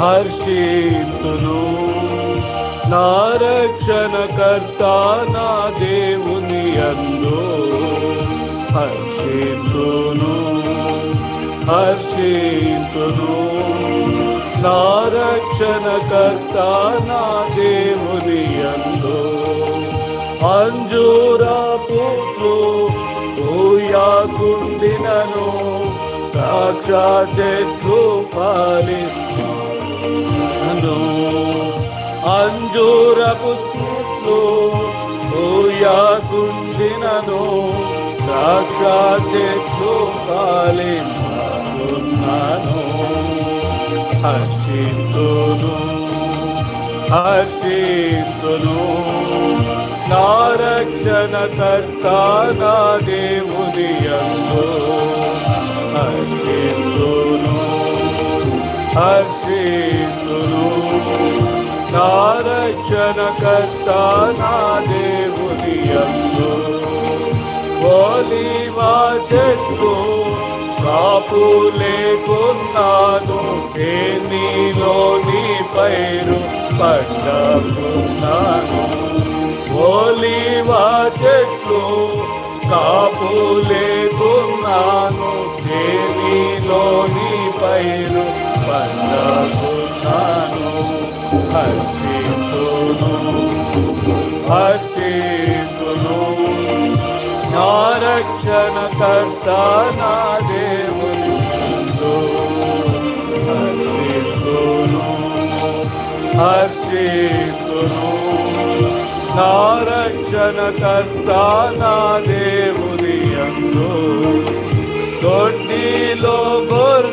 హర్షితును. నా రక్షణకర్త నా దేవుని అందు హర్షితును హర్షితును. నా రక్షణకర్త నా దేవుని అందు అంజూరా పుట్లు ఊయాకుండినను ద్రాక్ష చెట్లు పాలిను అంజూరపు చెట్లు ఊయాకుండినను ద్రాక్ష చెట్లు పాలిన్నాను హర్షితును హర్షితును నా రక్షణ కర్త నా దేవుని అందు. హర్షింతును హర్షింతును రక్షణకర్త నా దేవుని అందు ఓలివా చెట్టు కాపు లేకున్నాను ఏ నీలోని పైరు పండుకున్నాను ఓలివా చెట్లు కాపు లేకున్నాను ఏ నీలోని పైరు పండుకున్నాను హర్షితును హర్షితును నా రక్షణ కర్త నా దేవుని హర్షితును హర్షితును నా రక్షణ కర్త నా దేవుని అందు దొడ్డిలో గొర్రెలు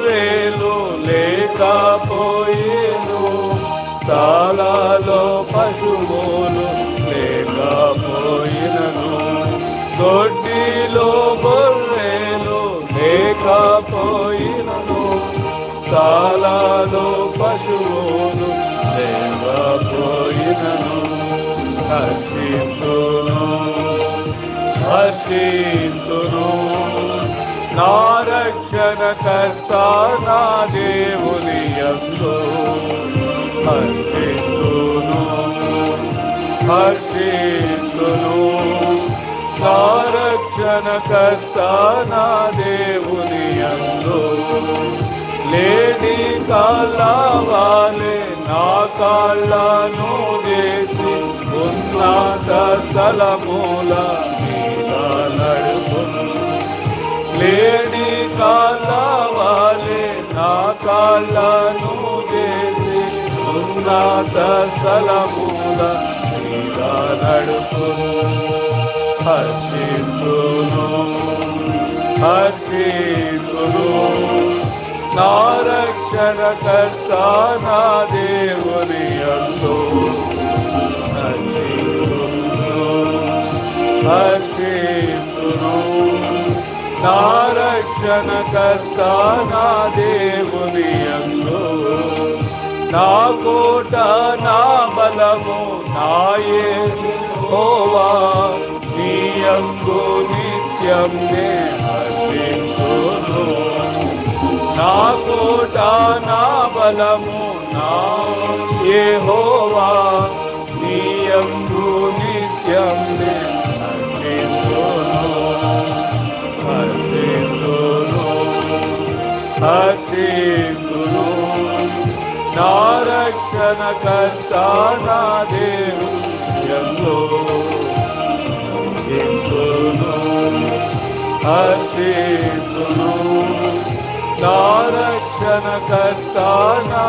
తాళాలో పశువులు లేకపోయినను. దొడ్డిలో గొర్రెలు లేకపోయినను. తాళాలో పశువులు లేకపోయినను. హర్షితును హర్షితును. నా రక్షణకర్త నా దేవుని యందు హర్షితును. హర్షితును నా రక్షణకర్త నా దేవుని యందు. లేని కాళ్ళవాలే నా కాళ్ళను చేసి ఉన్నత స్థలమూల మీద నడుపును. లేని కాళ్ళవాలే నా కాళ్ళను చేసి ఉన్నత స్థలమూల నీగా నడుపును హర్షితును హర్షితును నా రక్షణకర్త నా దేవుని అందు. హర్షితును హర్షితును నా రక్షణకర్త నా దేవుని అందు. నా కోట నా బలము నాయే హోవా నీ నిత్యం నే హర్షించును నా కోట నా బలము నాయే హోవా నీ నిత్యం నే హర్షించును హర్షించును హర్షించును నా రక్షణకర్త నా దేవు ఎంతో ఎంతోను హర్షించును నా నా